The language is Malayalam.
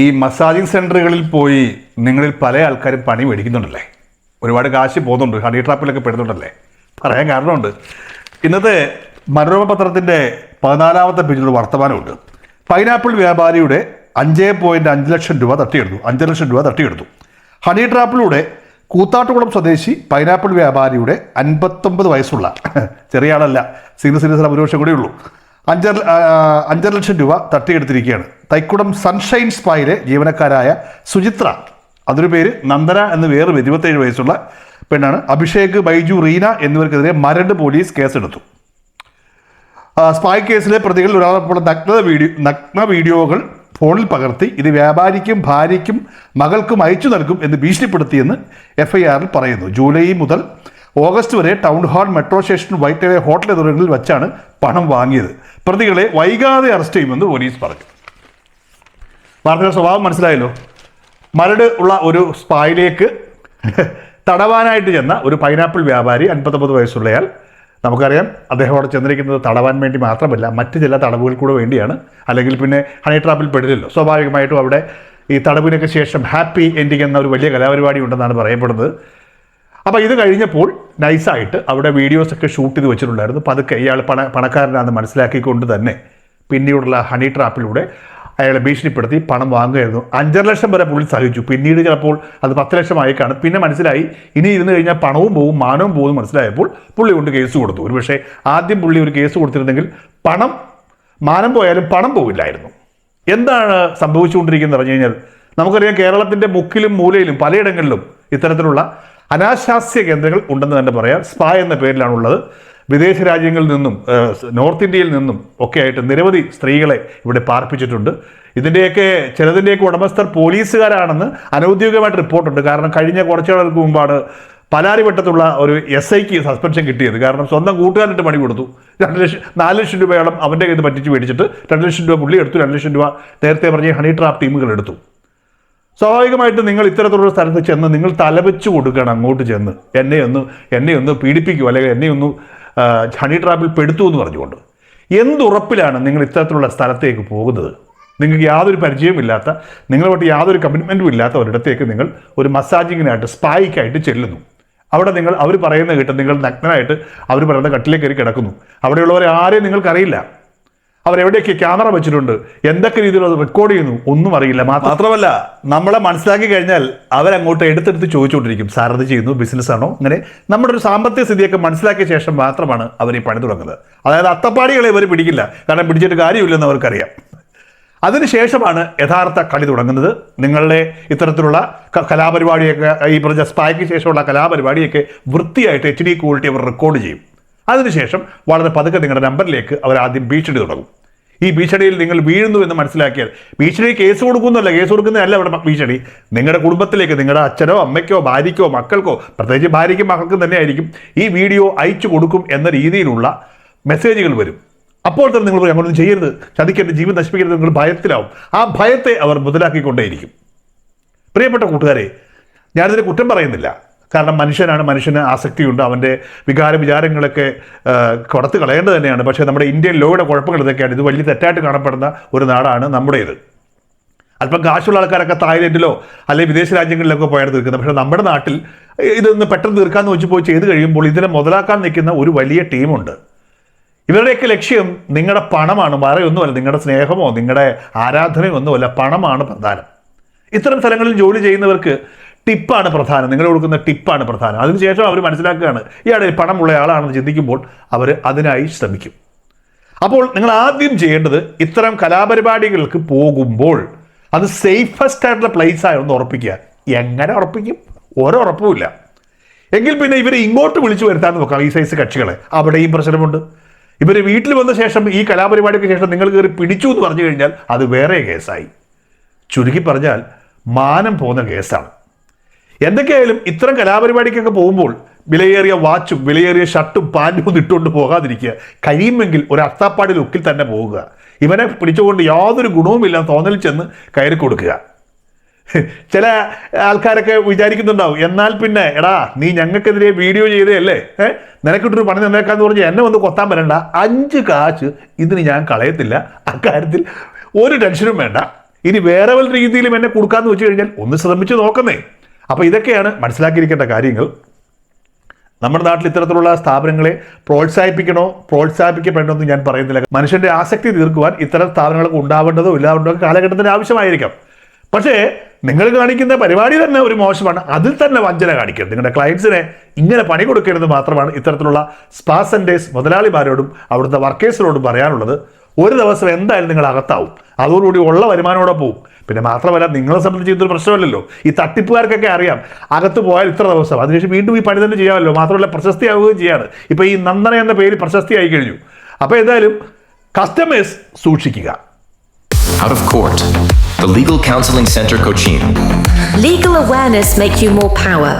ഈ മസാജിങ് സെന്ററുകളിൽ പോയി നിങ്ങളിൽ പല ആൾക്കാരും പണി മേടിക്കുന്നുണ്ടല്ലേ? ഒരുപാട് കാശ് പോകുന്നുണ്ട് ഹണി ട്രാപ്പിലൊക്കെ പെടുന്നുണ്ടല്ലേ? പറയാൻ കാരണമുണ്ട്. ഇന്നത്തെ മനോരമ പത്രത്തിന്റെ പതിനാലാമത്തെ പേജിൽ വർത്തമാനമുണ്ട്. പൈനാപ്പിൾ വ്യാപാരിയുടെ അഞ്ച് പോയിന്റ് അഞ്ച് ലക്ഷം രൂപ തട്ടിയെടുത്തു അഞ്ച് ലക്ഷം രൂപ തട്ടിയെടുത്തു. ഹണി ട്രാപ്പിലൂടെ കൂത്താട്ടുകുളം സ്വദേശി പൈനാപ്പിൾ വ്യാപാരിയുടെ അൻപത്തൊമ്പത് വയസ്സുള്ള ചെറിയ ആളല്ല സീനിയർ സിറ്റിസൺ ഒരു വർഷം കൂടെ ഉള്ളൂ. അഞ്ചര അഞ്ചര ലക്ഷം രൂപ തട്ടിയെടുത്തിരിക്കുകയാണ്. തൈക്കുടം സൺഷൈൻ സ്പായിലെ ജീവനക്കാരായ സുചിത്ര അതൊരു പേര് നന്ദന എന്ന് വേറൊരു ഇരുപത്തേഴ് വയസ്സുള്ള പെണ്ണാണ്. അഭിഷേക് ബൈജു റീന എന്നിവർക്കെതിരെ മരട് പോലീസ് കേസെടുത്തു. സ്പായ് കേസിലെ പ്രതികളിൽ ഒരാളപ്പോൾ നഗ്ന വീഡിയോ നഗ്ന വീഡിയോകൾ ഫോണിൽ പകർത്തി ഇത് വ്യാപാരിക്കും ഭാര്യയ്ക്കും മകൾക്കും അയച്ചു നൽകും എന്ന് ഭീഷണിപ്പെടുത്തിയെന്ന് എഫ് ഐ ആറിൽ പറയുന്നു. ജൂലൈ മുതൽ ഓഗസ്റ്റ് വരെ town hall metro station white hotel എന്നിവിടങ്ങളിൽ വെച്ചാണ് പണം വാങ്ങിയത്. പ്രതികളെ വൈകാതെ അറസ്റ്റ് ചെയ്യുമെന്ന് പോലീസ് പറഞ്ഞു. വാർത്തയുടെ സ്വഭാവം മനസ്സിലായല്ലോ? മരട് ഉള്ള ഒരു സ്പായിലേക്ക് തടവാനായിട്ട് ചെന്ന ഒരു പൈനാപ്പിൾ വ്യാപാരി അൻപത്തൊമ്പത് വയസ്സുള്ളയാൾ. നമുക്കറിയാം അദ്ദേഹം അവിടെ ചെന്നിരിക്കുന്നത് തടവാൻ വേണ്ടി മാത്രമല്ല മറ്റ് ചില തടവുകൾ കൂടെ വേണ്ടിയാണ്. അല്ലെങ്കിൽ പിന്നെ ഹണി ട്രാപ്പിൽ പെടില്ലല്ലോ. സ്വാഭാവികമായിട്ടും അവിടെ ഈ തടവിനൊക്കെ ശേഷം ഹാപ്പി എൻഡിങ് എന്ന ഒരു വലിയ കലാപരിപാടി ഉണ്ടെന്നാണ് പറയപ്പെടുന്നത്. അപ്പോൾ ഇത് കഴിഞ്ഞപ്പോൾ നൈസായിട്ട് അവിടെ വീഡിയോസൊക്കെ ഷൂട്ട് ചെയ്ത് വെച്ചിട്ടുണ്ടായിരുന്നു. പതുക്കെ ഇയാൾ പണ പണക്കാരനാണെന്ന് മനസ്സിലാക്കിക്കൊണ്ട് തന്നെ പിന്നീടുള്ള ഹണി ട്രാപ്പിലൂടെ അയാളെ ഭീഷണിപ്പെടുത്തി പണം വാങ്ങുകയായിരുന്നു. അഞ്ചര ലക്ഷം വരെ പുള്ളി സഹിച്ചു. പിന്നീട് ചിലപ്പോൾ അത് പത്ത് ലക്ഷമായി കാണും പിന്നെ മനസ്സിലായി ഇനി ഇരുന്ന് കഴിഞ്ഞാൽ പണവും പോവും മാനവും പോകും മനസ്സിലായപ്പോൾ പുള്ളി കൊണ്ട് കേസ് കൊടുത്തു. ഒരു പക്ഷേ ആദ്യം പുള്ളി ഒരു കേസ് കൊടുത്തിരുന്നെങ്കിൽ പണം മാനം പോയാലും പണം പോവില്ലായിരുന്നു. എന്താണ് സംഭവിച്ചുകൊണ്ടിരിക്കുന്നത് പറഞ്ഞു കഴിഞ്ഞാൽ നമുക്കറിയാം കേരളത്തിന്റെ മുക്കിലും മൂലയിലും പലയിടങ്ങളിലും ഇത്തരത്തിലുള്ള അനാശാസ്യ കേന്ദ്രങ്ങൾ ഉണ്ടെന്ന് തന്നെ പറയാം. സ്പാ എന്ന പേരിലാണുള്ളത്. വിദേശ രാജ്യങ്ങളിൽ നിന്നും നോർത്ത് ഇന്ത്യയിൽ നിന്നും ഒക്കെ ആയിട്ട് നിരവധി സ്ത്രീകളെ ഇവിടെ പാർപ്പിച്ചിട്ടുണ്ട്. ഇതിന്റെയൊക്കെ ചിലതിന്റെയൊക്കെ ഉടമസ്ഥർ പോലീസുകാരാണെന്ന് അനൗദ്യോഗികമായിട്ട് റിപ്പോർട്ടുണ്ട്. കാരണം കഴിഞ്ഞ കുറച്ചു നാളുകൾക്ക് മുമ്പാണ് പലാരിവട്ടത്തുള്ള ഒരു എസ് ഐക്ക് സസ്പെൻഷൻ കിട്ടിയത്. കാരണം സ്വന്തം കൂട്ടുകാരിട്ട് പണി കൊടുത്തു. രണ്ട് ലക്ഷം നാല് ലക്ഷം രൂപയോളം അവന്റെ കയ്യിൽ നിന്ന് പറ്റിച്ച് മേടിച്ചിട്ട് രണ്ട് ലക്ഷം രൂപ പുള്ളി എടുത്തു. രണ്ട് ലക്ഷം രൂപ നേരത്തെ പറഞ്ഞ ഹണി ട്രാപ്പ് ടീമുകൾ എടുത്തു. സ്വാഭാവികമായിട്ടും നിങ്ങൾ ഇത്തരത്തിലുള്ള സ്ഥലത്ത് ചെന്ന് നിങ്ങൾ തലവെച്ച് കൊടുക്കണം അങ്ങോട്ട് ചെന്ന്. എന്നെ ഒന്ന് എന്നെ ഒന്ന് പീഡിപ്പിക്കൂ അല്ലെങ്കിൽ എന്നെ ഒന്ന് ഹണി ട്രാപ്പിൽ പെടുത്തു എന്ന് പറഞ്ഞുകൊണ്ട്. എന്തുറപ്പിലാണ് നിങ്ങൾ ഇത്തരത്തിലുള്ള സ്ഥലത്തേക്ക് പോകുന്നത്? നിങ്ങൾക്ക് യാതൊരു പരിചയമില്ലാത്ത നിങ്ങളുമായിട്ട് യാതൊരു കമ്മിറ്റ്മെന്റും ഇല്ലാത്ത ഒരിടത്തേക്ക് നിങ്ങൾ ഒരു മസാജിങ്ങിനായിട്ട് സ്പായിക്കായിട്ട് ചെല്ലുന്നു. അവിടെ നിങ്ങൾ അവർ പറയുന്ന കേട്ട് നിങ്ങൾ നഗ്നനായിട്ട് അവർ പറയുന്ന കട്ടിലേക്ക് കയറി കിടക്കുന്നു. അവിടെയുള്ളവരെ ആരെയും നിങ്ങൾക്കറിയില്ല. അവരെവിടെയൊക്കെ ക്യാമറ വെച്ചിട്ടുണ്ട്? എന്തൊക്കെ രീതിയിൽ അത് റെക്കോർഡ് ചെയ്യുന്നു? ഒന്നും അറിയില്ല. മാത്രമല്ല നമ്മളെ മനസ്സിലാക്കി കഴിഞ്ഞാൽ അവരങ്ങോട്ട് എടുത്തെടുത്ത് ചോദിച്ചുകൊണ്ടിരിക്കും. സാർ അത് ചെയ്യുന്നു? ബിസിനസ് ആണോ? അങ്ങനെ നമ്മുടെ ഒരു സാമ്പത്തിക സ്ഥിതിയൊക്കെ മനസ്സിലാക്കിയ ശേഷം മാത്രമാണ് അവർ ഈ പണി തുടങ്ങുന്നത്. അതായത് അത്തപ്പാടികളെ ഇവർ പിടിക്കില്ല. കാരണം പിടിച്ചിട്ട് കാര്യമില്ലെന്ന് അവർക്കറിയാം. അതിനുശേഷമാണ് യഥാർത്ഥ കളി തുടങ്ങുന്നത്. നിങ്ങളുടെ ഇത്തരത്തിലുള്ള കലാപരിപാടിയൊക്കെ ഈ പറഞ്ഞ സ്പായ്ക്ക് ശേഷമുള്ള കലാപരിപാടിയൊക്കെ വൃത്തിയായിട്ട് എച്ച് ഡി ക്വാളിറ്റി അവർ റെക്കോർഡ് ചെയ്യും. അതിനുശേഷം വളരെ പതുക്കെ നിങ്ങളുടെ നമ്പറിലേക്ക് അവർ ആദ്യം ഭീഷണി തുടങ്ങും. ഈ ഭീഷണിയിൽ നിങ്ങൾ വീഴുന്നു എന്ന് മനസ്സിലാക്കിയാൽ ഭീഷണി കേസ് കൊടുക്കുന്നല്ല കേസ് കൊടുക്കുന്നതല്ല അവിടെ ഭീഷണി. നിങ്ങളുടെ കുടുംബത്തിലേക്ക് നിങ്ങളുടെ അച്ഛനോ അമ്മയ്ക്കോ ഭാര്യയ്ക്കോ മക്കൾക്കോ പ്രത്യേകിച്ച് ഭാര്യയ്ക്കും മക്കൾക്കും തന്നെ ആയിരിക്കും ഈ വീഡിയോ അയച്ചു കൊടുക്കും എന്ന രീതിയിലുള്ള മെസ്സേജുകൾ വരും. അപ്പോൾ തന്നെ നിങ്ങൾ അങ്ങോട്ടൊന്നും ചെയ്യരുത്. ചതിക്കരുത് ജീവൻ നശിപ്പിക്കരുത്. നിങ്ങൾ ഭയത്തിലാവും. ആ ഭയത്തെ അവർ മുതലാക്കിക്കൊണ്ടേയിരിക്കും. പ്രിയപ്പെട്ട കൂട്ടുകാരെ ഞാനിതിനെ കുറ്റം പറയുന്നില്ല. കാരണം മനുഷ്യനാണ് മനുഷ്യന് ആസക്തിയുണ്ട്. അവന്റെ വികാര വിചാരങ്ങളൊക്കെ കൊടുത്ത് കളയേണ്ടത് തന്നെയാണ്. പക്ഷേ നമ്മുടെ ഇന്ത്യൻ ലോയുടെ കുഴപ്പങ്ങൾ ഇതൊക്കെയാണ്. ഇത് വലിയ തെറ്റായിട്ട് കാണപ്പെടുന്ന ഒരു നാടാണ് നമ്മുടേത്. അല്പം കാശുള്ള ആൾക്കാരൊക്കെ തായ്ലൻഡിലോ അല്ലെങ്കിൽ വിദേശ രാജ്യങ്ങളിലൊക്കെ പോയാണ് തീർക്കുന്നത്. പക്ഷേ നമ്മുടെ നാട്ടിൽ ഇതൊന്ന് പെട്ടെന്ന് തീർക്കാമെന്ന് വെച്ച് പോയി ചെയ്ത് കഴിയുമ്പോൾ ഇതിനെ മുതലാക്കാൻ നിൽക്കുന്ന ഒരു വലിയ ടീമുണ്ട്. ഇവരുടെയൊക്കെ ലക്ഷ്യം നിങ്ങളുടെ പണമാണ് മറയൊന്നുമല്ല നിങ്ങളുടെ സ്നേഹമോ നിങ്ങളുടെ ആരാധനയോ ഒന്നുമല്ല. പണമാണ് പ്രധാനം. ഇത്തരം സ്ഥലങ്ങളിൽ ജോലി ചെയ്യുന്നവർക്ക് ടിപ്പാണ് പ്രധാനം. നിങ്ങൾ കൊടുക്കുന്ന ടിപ്പാണ് പ്രധാനം. അതിനുശേഷം അവർ മനസ്സിലാക്കുകയാണ് ഇയാളെ പണമുള്ള ആളാണെന്ന് ചിന്തിക്കുമ്പോൾ അവർ അതിനായി ശ്രമിക്കും. അപ്പോൾ നിങ്ങൾ ആദ്യം ചെയ്യേണ്ടത് ഇത്തരം കലാപരിപാടികൾക്ക് പോകുമ്പോൾ അത് സേഫസ്റ്റ് ആയിട്ടുള്ള പ്ലേസ് ആയൊന്ന് ഉറപ്പിക്കുക. എങ്ങനെ ഉറപ്പിക്കും? ഓരോ ഉറപ്പുമില്ല എങ്കിൽ പിന്നെ ഇവരെ ഇങ്ങോട്ട് വിളിച്ചു വരുത്താൻ നോക്കാം ഈ സൈസ് കക്ഷികളെ. അവിടെയും പ്രശ്നമുണ്ട്. ഇവർ വീട്ടിൽ വന്ന ശേഷം ഈ കലാപരിപാടിക്ക് ശേഷം നിങ്ങൾ കയറി പിടിച്ചു എന്ന് പറഞ്ഞു കഴിഞ്ഞാൽ അത് വേറെ കേസായി ചുരുക്കി പറഞ്ഞാൽ മാനം പോകുന്ന കേസാണ് എന്തൊക്കെയായാലും ഇത്തരം കലാപരിപാടിക്കൊക്കെ പോകുമ്പോൾ വിലയേറിയ വാച്ചും വിലയേറിയ ഷർട്ടും പാന്റും ഒന്നും ഇട്ടുകൊണ്ട് പോകാതിരിക്കുക. കഴിയുമെങ്കിൽ ഒരു അർത്താപ്പാടി ലുക്കിൽ തന്നെ പോവുക ഇവനെ പിടിച്ചുകൊണ്ട് യാതൊരു ഗുണവുമില്ല തോന്നലിൽ ചെന്ന് കയറി കൊടുക്കുക. ചില ആൾക്കാരൊക്കെ വിചാരിക്കുന്നുണ്ടാവും എന്നാൽ പിന്നെ എടാ നീ ഞങ്ങൾക്കെതിരെ വീഡിയോ ചെയ്തതല്ലേ? ഏഹ് നിനക്കിട്ടൊരു പണി തന്നേക്കാന്ന് പറഞ്ഞ് എന്നെ വന്ന് കൊത്താൻ വരണ്ട. അഞ്ച് കാശ് ഇതിന് ഞാൻ കളയത്തില്ല. അക്കാര്യത്തിൽ ഒരു ടെൻഷനും വേണ്ട. ഇനി വേറെ വല്ല രീതിയിലും എന്നെ കൊടുക്കാന്ന് വെച്ച് കഴിഞ്ഞാൽ ഒന്ന് ശ്രമിച്ചു നോക്കുന്നേ. അപ്പോൾ ഇതൊക്കെയാണ് മനസ്സിലാക്കിയിരിക്കേണ്ട കാര്യങ്ങൾ. നമ്മുടെ നാട്ടിൽ ഇത്തരത്തിലുള്ള സ്ഥാപനങ്ങളെ പ്രോത്സാഹിപ്പിക്കണോ പ്രോത്സാഹിപ്പിക്കപ്പെടണോ എന്ന് ഞാൻ പറയുന്നില്ല. മനുഷ്യന്റെ ആസക്തി തീർക്കുവാൻ ഇത്തരം സ്ഥാപനങ്ങളൊക്കെ ഉണ്ടാവേണ്ടതോ ഇല്ലാവേണ്ടതോ കാലഘട്ടത്തിന് ആവശ്യമായിരിക്കാം. പക്ഷേ നിങ്ങൾ കാണിക്കുന്ന പരിപാടി തന്നെ ഒരു മോശമാണ്. അതിൽ തന്നെ വഞ്ചന കാണിക്കരുത് നിങ്ങളുടെ ക്ലയൻസിനെ ഇങ്ങനെ പണി കൊടുക്കരുത് മാത്രമാണ് ഇത്തരത്തിലുള്ള സ്പാ മുതലാളിമാരോടും അവിടുത്തെ വർക്കേഴ്സിനോടും പറയാനുള്ളത്. ഒരു ദിവസം എന്തായാലും നിങ്ങൾ അകത്താവും. അതോടുകൂടി ഉള്ള വരുമാനോടെ പോകും പിന്നെ മാത്രമല്ല നിങ്ങളെ സംബന്ധിച്ച് ഇതൊരു പ്രശ്നമല്ലല്ലോ. ഈ തട്ടിപ്പുകാർക്കൊക്കെ അറിയാം. അകത്ത് പോയാൽ ഇത്ര ദിവസം. അതിനുശേഷം വീണ്ടും ഈ പണി തന്നെ ചെയ്യാമല്ലോ. മാത്രമല്ല പ്രശസ്തിയാവുകയും ചെയ്യാണ്. ഇപ്പോൾ ഈ നന്ദന എന്ന പേര് പ്രശസ്തിയായി കഴിഞ്ഞു. അപ്പോൾ എന്തായാലും കസ്റ്റമേഴ്സ് സൂക്ഷിക്കുക. Out of Court, the Legal Counseling Center Cochin. Legal awareness make you more power.